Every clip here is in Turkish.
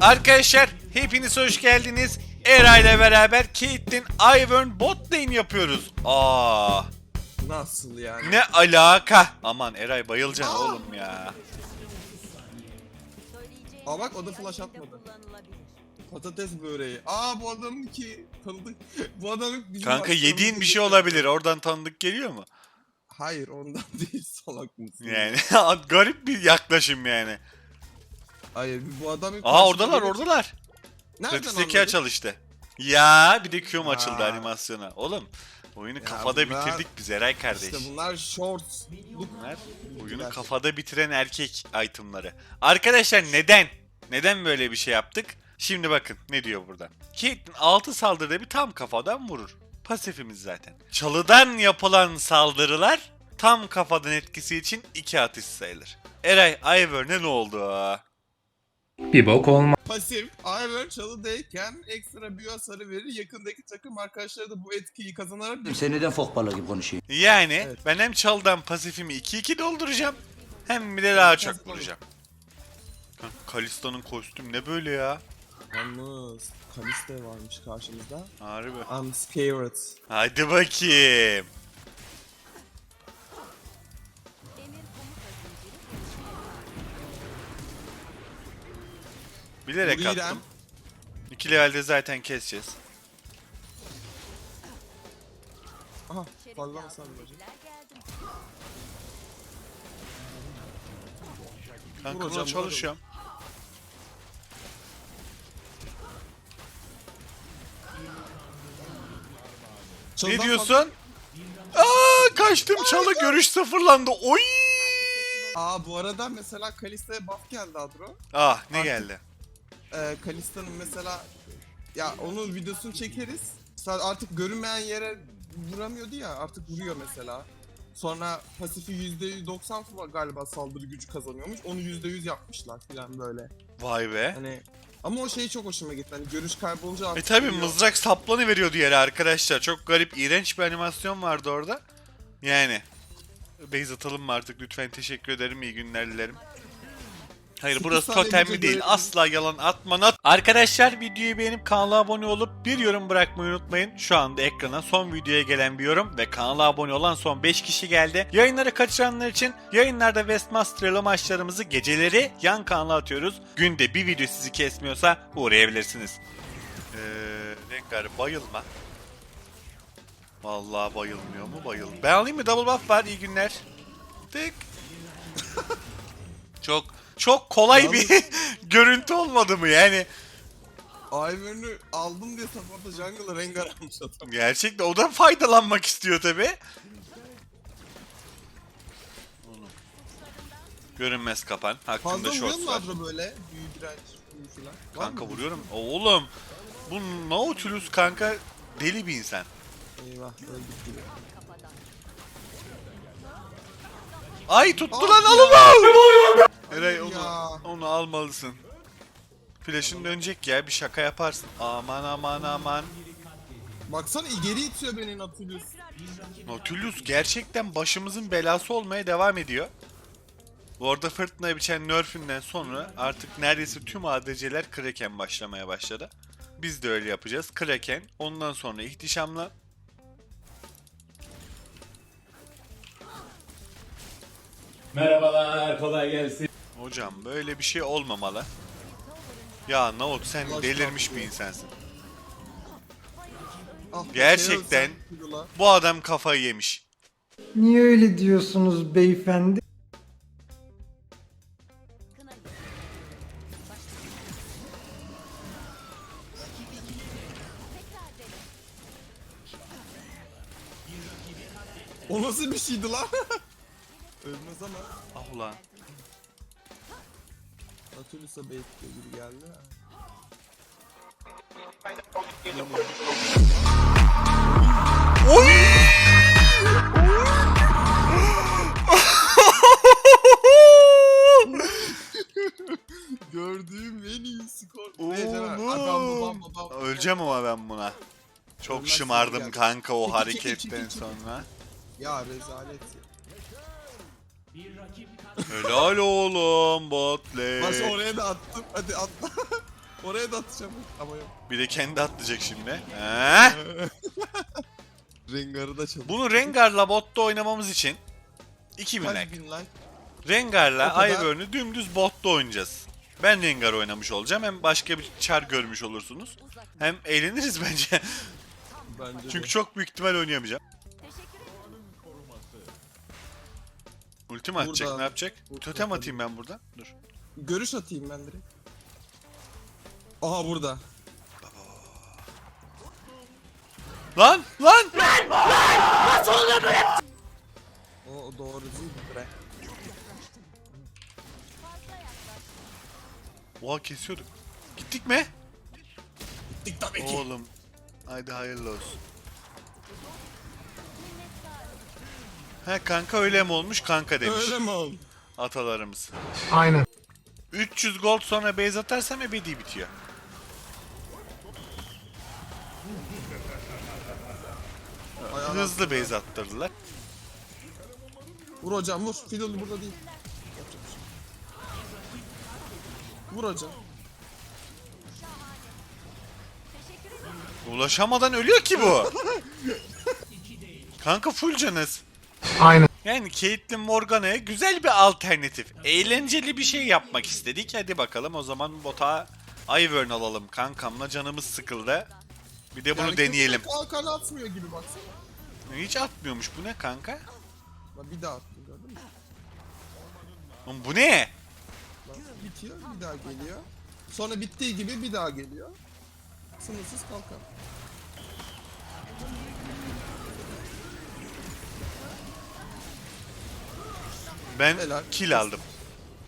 Arkadaşlar hepiniz hoş geldiniz. Era ile beraber Caitlyn Ivern bot lane yapıyoruz. Aa, Nasıl yani? ne alaka? Aman Eray bayılacaksın oğlum ya. Aa bak o da flash atmadı. Patates böreği. Aa bu adamın ki tanıdık. bu adamın bizim Kanka yediğin bir şey olabilir. Oradan tanıdık geliyor mu? Hayır ondan değil salak mısın? Yani garip bir yaklaşım yani. Hayır bu adam Aa oradalar oradalar. Nereden Pratik zeka anladın? çalıştı. Ya bir de Q'm açıldı Aa. animasyona. Oğlum oyunu Ya kafada bunlar- bitirdik biz Eray kardeş. İşte bunlar shorts. Bunlar oyunu kafada bitiren erkek itemları. Arkadaşlar neden? Neden böyle bir şey yaptık? Şimdi bakın ne diyor burada. Caitlyn 6 saldırıda bir tam kafadan vurur. Pasifimiz zaten. Çalıdan yapılan saldırılar tam kafadan etkisi için 2 atış sayılır. Eray Ivern'e ne oldu? Bir bok olmaz. Pasif. Ivern çalıdayken ekstra büyü hasarı verir. Yakındaki takım arkadaşları da bu etkiyi kazanarak Sen neden fok balığı gibi konuşuyorsun? Yani Evet. ben hem çalıdan pasifimi 2-2 dolduracağım hem bir de daha Evet, çok vuracağım. Kalista'nın kostüm ne böyle ya? Yalnız Kaliste varmış karşımızda. Harbi. I'm scared. Hadi bakayım. Bilerek Bu İrem. attım. İki levelde zaten keseceğiz. Aha fazla hasar verecek. Kanka Vur hocam, buna vur çalışıyorum. Ne Çalıdan diyorsun? Aa kaçtım çalı görüş sıfırlandı. Oy! Aa bu arada mesela Kalista'ya buff geldi Adro. Ah ne Artık- geldi? Ee, Kalista'nın mesela ya onun videosunu çekeriz. Artık görünmeyen yere vuramıyordu ya artık vuruyor mesela. Sonra pasifi %90 falan galiba saldırı gücü kazanıyormuş. Onu %100 yapmışlar falan böyle. Vay be. Hani ama o şey çok hoşuma gitti. Hani görüş kaybolunca E artık tabi vuruyor. mızrak saplanı veriyordu yere arkadaşlar. Çok garip, iğrenç bir animasyon vardı orada. Yani. Beyz atalım mı artık lütfen teşekkür ederim iyi günler dilerim. Hayır burası totemli değil. Asla yalan atma not. Arkadaşlar videoyu beğenip kanala abone olup bir yorum bırakmayı unutmayın. Şu anda ekrana son videoya gelen bir yorum ve kanala abone olan son 5 kişi geldi. Yayınları kaçıranlar için yayınlarda Westmaster ile maçlarımızı geceleri yan kanala atıyoruz. Günde bir video sizi kesmiyorsa uğrayabilirsiniz. Eee Rengar bayılma. Vallahi bayılmıyor mu? Bayıl. Ben alayım mı? Double buff var. İyi günler. Tık. çok çok kolay bir görüntü olmadı mı yani? Ivern'ı aldım diye support'a jungle'a Rengar almış adam. Gerçekten o da faydalanmak istiyor tabi. Görünmez kapan. Hakkında Fazla vuruyor shorts mu var. Adro böyle? Büyü direnç, büyü. Var Kanka mı? vuruyorum. Oğlum bu Nautilus kanka deli bir insan. Eyvah öldük gibi. Ay tuttu Ah lan ya. Eray onu, Ya. onu almalısın. Flash'ın dönecek ya bir şaka yaparsın. Aman aman aman. Baksana geri itiyor beni Nautilus. Nautilus gerçekten başımızın belası olmaya devam ediyor. Bu arada fırtınaya biçen nerf'inden sonra artık neredeyse tüm ADC'ler Kraken başlamaya başladı. Biz de öyle yapacağız. Kraken, ondan sonra ihtişamla. Merhabalar, kolay gelsin. Hocam böyle bir şey olmamalı. Ya Naut sen delirmiş bir insansın. Ah, Gerçekten. şey Kudula. Bu adam kafayı yemiş. Niye öyle diyorsunuz beyefendi? O nasıl bir şeydi lan? Ölmez ama Ah ulan. Nautilus'a bait diyor gibi geldi. Oy! Gördüğüm en iyi skor. Oğlum. Öleceğim ama ben buna. Çok Ölmezsin şımardım kanka o çekil, hareketten sonra. Ya rezalet. Helal oğlum bot lane. Baş oraya da attım. Hadi atla. Oraya da atacağım ama yok. Bir de kendi atlayacak şimdi. He? Rengar'ı da çalın. Bunu Rengar'la botta oynamamız için 2000 Kaç like. bin like? Rengar'la kadar- Ivern'ı dümdüz botta oynayacağız. Ben Rengar oynamış olacağım. Hem başka bir çar görmüş olursunuz. Hem eğleniriz bence. Bence Çünkü de. çok büyük ihtimal oynayamayacağım. Ultim atacak Burada. ne yapacak? Burada. Totem atayım ben buradan. Dur. Görüş atayım ben direkt. Aha burada. Lan lan! O, o doğru değil mi bre? Oha kesiyorduk. Gittik mi? Dik tabii ki. Oğlum. Haydi hayırlı olsun. He kanka öyle mi olmuş kanka demiş Öyle mi oldu? atalarımız. Aynen. 300 gold sonra base atarsam ebedi bitiyor. Ayağına- Hızlı base attırdılar. Vur hocam vur. Fiddle burada değil. Yapacak bir şey yok. Vur hocam. Ulaşamadan ölüyor ki bu. Kanka full canız. Aynen. Yani Caitlyn Morgana'ya güzel bir alternatif. Eğlenceli bir şey yapmak istedik. Hadi bakalım o zaman bota Ivern alalım. Kankamla canımız sıkıldı. Bir de bunu Yani deneyelim. Kalkan atmıyor gibi baksana. Hiç atmıyormuş bu ne kanka? Lan bir daha attım gördün mü? Oğlum bu ne? Lan bitiyor bir daha geliyor. Sonra bittiği gibi bir daha geliyor. Sınırsız kalkan. Ben Helal. kill aldım.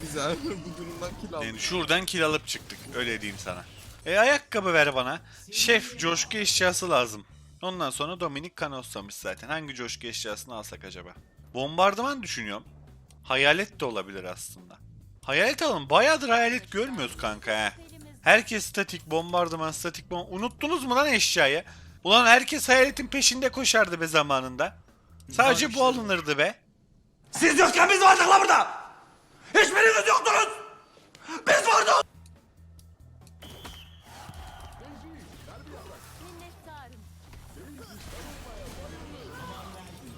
Güzel. Bu durumdan kill aldım. Yani şuradan kill alıp çıktık. Öyle diyeyim sana. E ayakkabı ver bana. Şef coşku eşyası lazım. Ondan sonra Dominik Canossa'mış zaten. Hangi coşku eşyasını alsak acaba? Bombardıman düşünüyorum. Hayalet de olabilir aslında. Hayalet alın. Bayağıdır hayalet görmüyoruz kanka he. Herkes statik, bombardıman, statik, bom... Unuttunuz mu lan eşyayı? Ulan herkes hayaletin peşinde koşardı be zamanında. Sadece bu alınırdı be. Siz yokken biz vardık la burada. Hiçbiriniz yoktunuz. Biz vardık.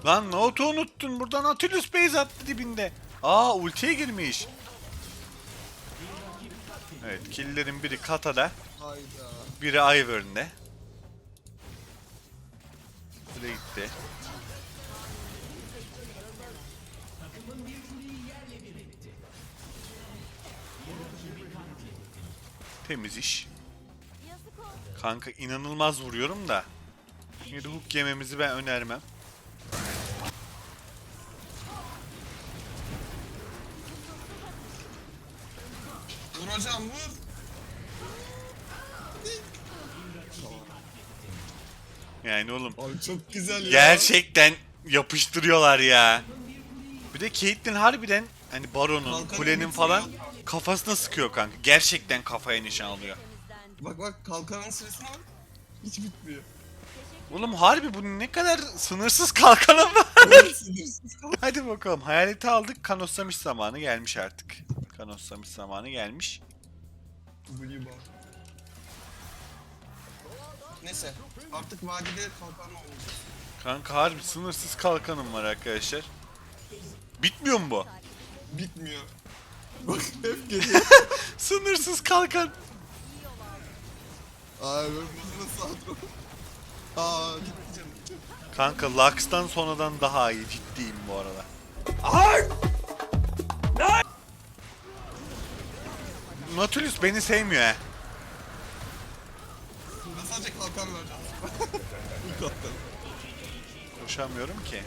Lan notu unuttun. Buradan Nautilus base attı dibinde. Aa ultiye girmiş. Evet killerin biri Kata'da. Hayda. Biri Ivern'de. Biri gitti. Temiz iş. Kanka inanılmaz vuruyorum da. De hook yememizi ben önermem. Vur hocam vur. Yani oğlum Ay çok güzel ya. Gerçekten yapıştırıyorlar ya. Bir de Caitlyn harbiden hani Baron'un, Kalkanı kulenin falan kafasına sıkıyor kanka. Gerçekten kafaya nişan alıyor. Bak bak kalkanın süresine bak. Hiç bitmiyor. Oğlum harbi bu ne kadar sınırsız kalkanım var. Sınırsız kalkan. Hadi bakalım hayaleti aldık. Kanoslamış zamanı gelmiş artık. Kanoslamış zamanı gelmiş. Blue ball. Neyse artık vadide kalkanla oynayacağız. Kanka harbi sınırsız kalkanım var arkadaşlar. Bitmiyor mu bu? Bitmiyor. Bak hep geliyor. Sınırsız kalkan. Ay ben bunu nasıl atro? Aa gitti canım. Kanka Lux'tan sonradan daha iyi ciddiyim bu arada. Nautilus beni sevmiyor he. Burada sadece kalkan vereceğim. İlk attan. Koşamıyorum ki.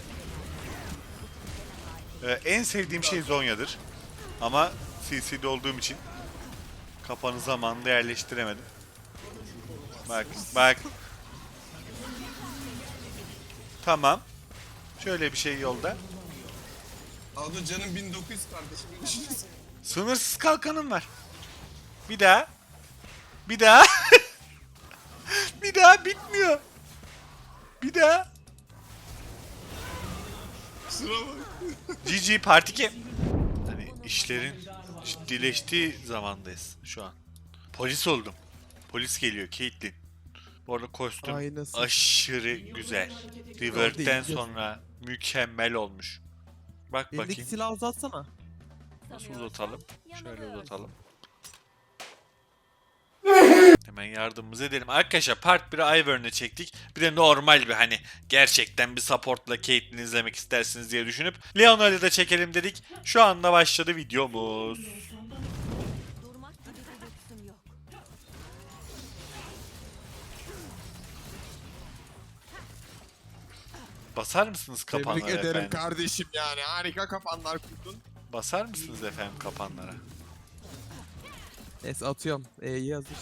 Ee, en sevdiğim şey Zonya'dır. Ama CC'de olduğum için kafanı zamanında yerleştiremedim. Bak bak. Tamam. Şöyle bir şey yolda. Aldo canım 1900 kardeşim. Ne düşünüyorsun? Sınırsız kalkanım var. Bir daha. Bir daha. bir daha bitmiyor. Bir daha. Şuna bak. GG Part 2. Hani işlerin ciddileştiği zamandayız şu an. Polis oldum. Polis geliyor Caitlyn. Bu arada kostüm Aynası. aşırı güzel. Değil, sonra mükemmel olmuş. Bak Elindeki bakayım. silahı uzatsana. Nasıl uzatalım? Şöyle uzatalım. Hemen yardımımızı edelim. Arkadaşlar part 1'i Ivern'e çektik. Bir de normal bir hani gerçekten bir supportla Caitlyn izlemek istersiniz diye düşünüp Leona'yı da çekelim dedik. Şu anda başladı videomuz. Basar mısınız kapanlara Tebrik ederim efendim? kardeşim yani. Harika kafanlar kurdun. Basar mısınız efendim kapanlara? Neyse atıyorum. E'yi hazır.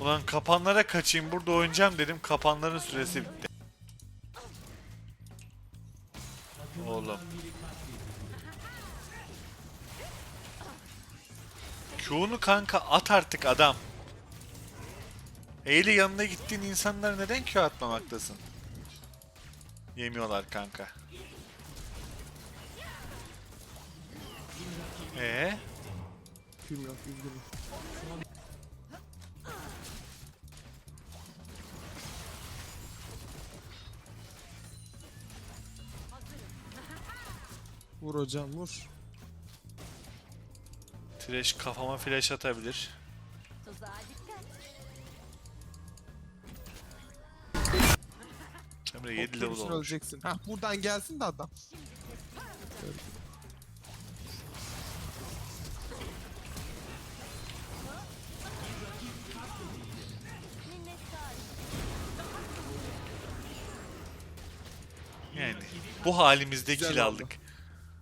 Ulan kapanlara kaçayım burada oynayacağım dedim kapanların süresi bitti. Oğlum. Q'nu kanka at artık adam. Eyle yanına gittiğin insanlara neden Q atmamaktasın? Yemiyorlar kanka. Ee? Kim Vur hocam vur. Trash kafama flash atabilir. Emre 7 level olmuş. öleceksin. Hah buradan gelsin de adam. Yani bu halimizde Güzel kill oldu. aldık.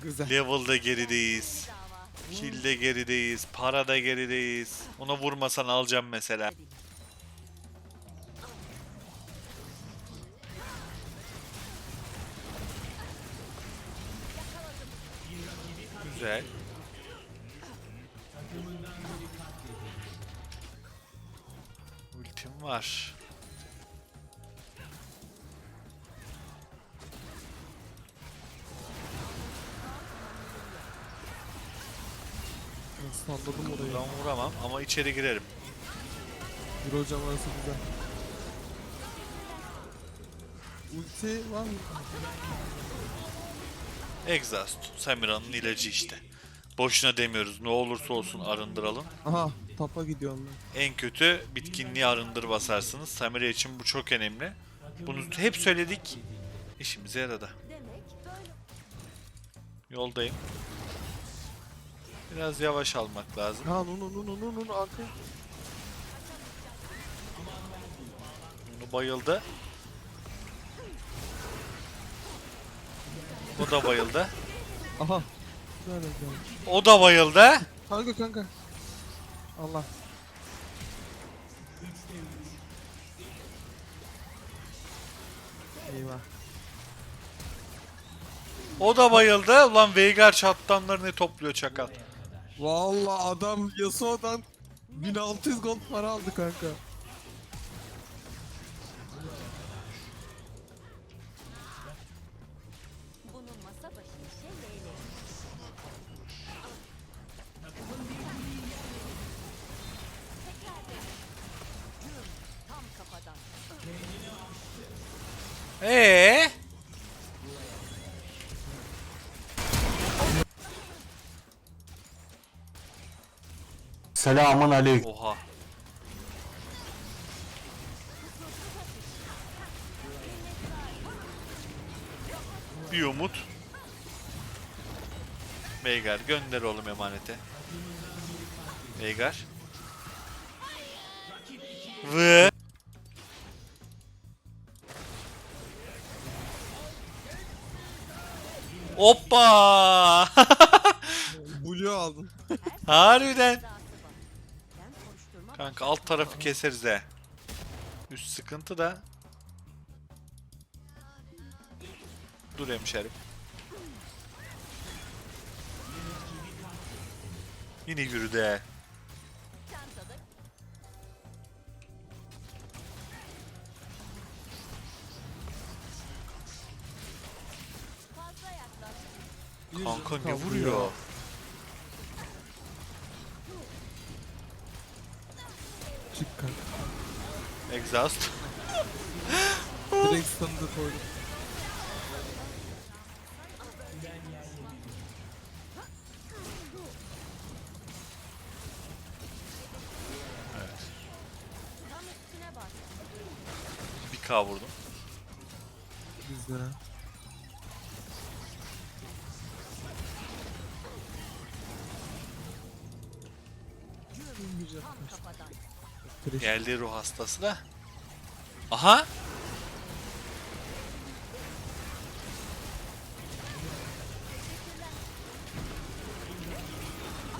Güzel. Level'da gerideyiz. Kill'de gerideyiz. Parada gerideyiz. Ona vurmasan alacağım mesela. Güzel. Ultim var. Salladım orayı. Buradan vuramam ama içeri girerim. Vur hocam orası güzel. Ulti var mı? Exhaust. Samira'nın ilacı işte. Boşuna demiyoruz. Ne olursa olsun arındıralım. Aha tapa gidiyorum ben. En kötü bitkinliği arındır basarsınız. Samira için bu çok önemli. Bunu hep söyledik. İşimize yaradı. Demek böyle. Yoldayım. Biraz yavaş almak lazım. Ha nu nu nu nu nu nu arkaya. Bunu bayıldı. O da bayıldı. Aha. Güzel güzel. O da bayıldı. Kanka kanka. Allah. Eyvah. O da bayıldı. Ulan Veigar çattanları ne topluyor çakal. Vallahi adam Yasuo'dan 1600 gold para aldı kanka. Bunun masa başı işe leylek. Tekrar dene. Güm tam kafadan. Ee? Selamun aleyküm. Oha. Bir umut. Veigar gönder oğlum emanete. Veigar. Ve Hoppa! Blue aldın. Harbiden. Kanka alt tarafı keseriz he. Üst sıkıntı da. Dur hemşerim. Yine yürüdü he. Kanka ne vuruyor? Exhaust. Direkt da koydum. Bir K vurdum. Tam kafadan. Fresh. Geldi ruh hastası da. Aha.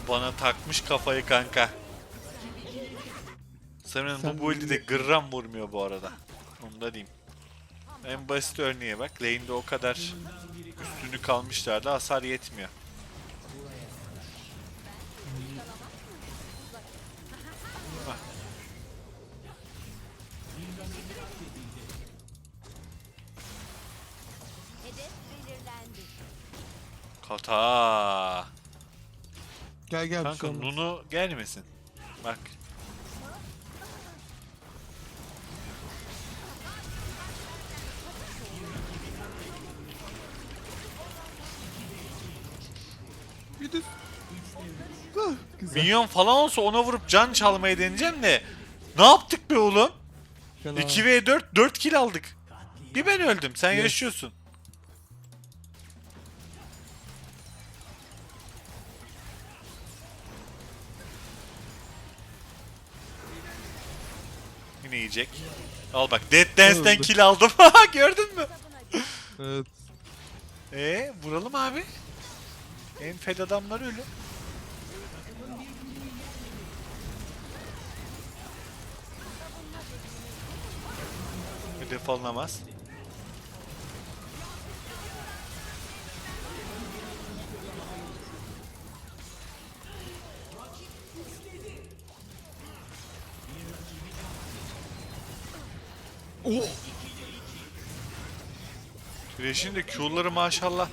Bana takmış kafayı kanka. Sanırım Sen bu build'de gram vurmuyor bu arada. Onu da diyeyim. En basit örneğe bak. Lane'de o kadar üstünü kalmışlardı hasar yetmiyor. Kata. Gel gel bir Kanka şey olmaz. Nunu gelmesin. Bak. Bir. Ah, güzel. Minyon falan olsa ona vurup can çalmayı deneyeceğim de. Ne yaptık be oğlum? Fena. 2v4 4 kill aldık. Bir ben öldüm. Sen yaşıyorsun. Yine yiyecek. Al bak Dead Dance'den kill aldım. Gördün mü? Evet. Ee, vuralım abi. En fed adamlar ölü. Hedef alınamaz. Oh! Thresh'in de Q'ları maşallah.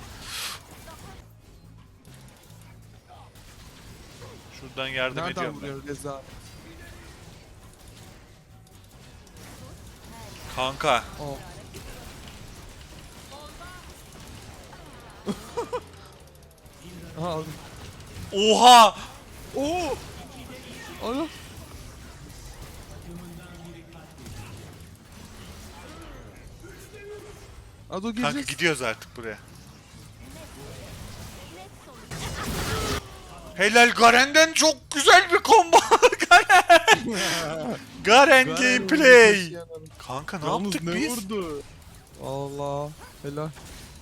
Şuradan yardım Nereden ediyorum ben. vuruyor Reza? Kanka. Oh. Aha aldım. Oha! Oo! Ana! Ado Kanka gireceğiz. gidiyoruz artık buraya. Helal Garen'den çok güzel bir combo. Garen. Garen gameplay. Kanka ne Yalnız yaptık ne biz? vurdu? Allah helal.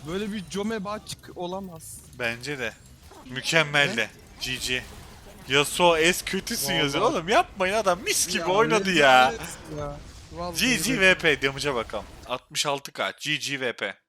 Böyle bir Jome Baçık olamaz. Bence de. Mükemmel de. GG. Yasuo es kötüsün Vallahi. yazıyor. Oğlum yapmayın adam mis gibi Ya, oynadı ya. rezalet ya. Vallahi GG rezalet. VP damage'a bakalım. 66k GG VP.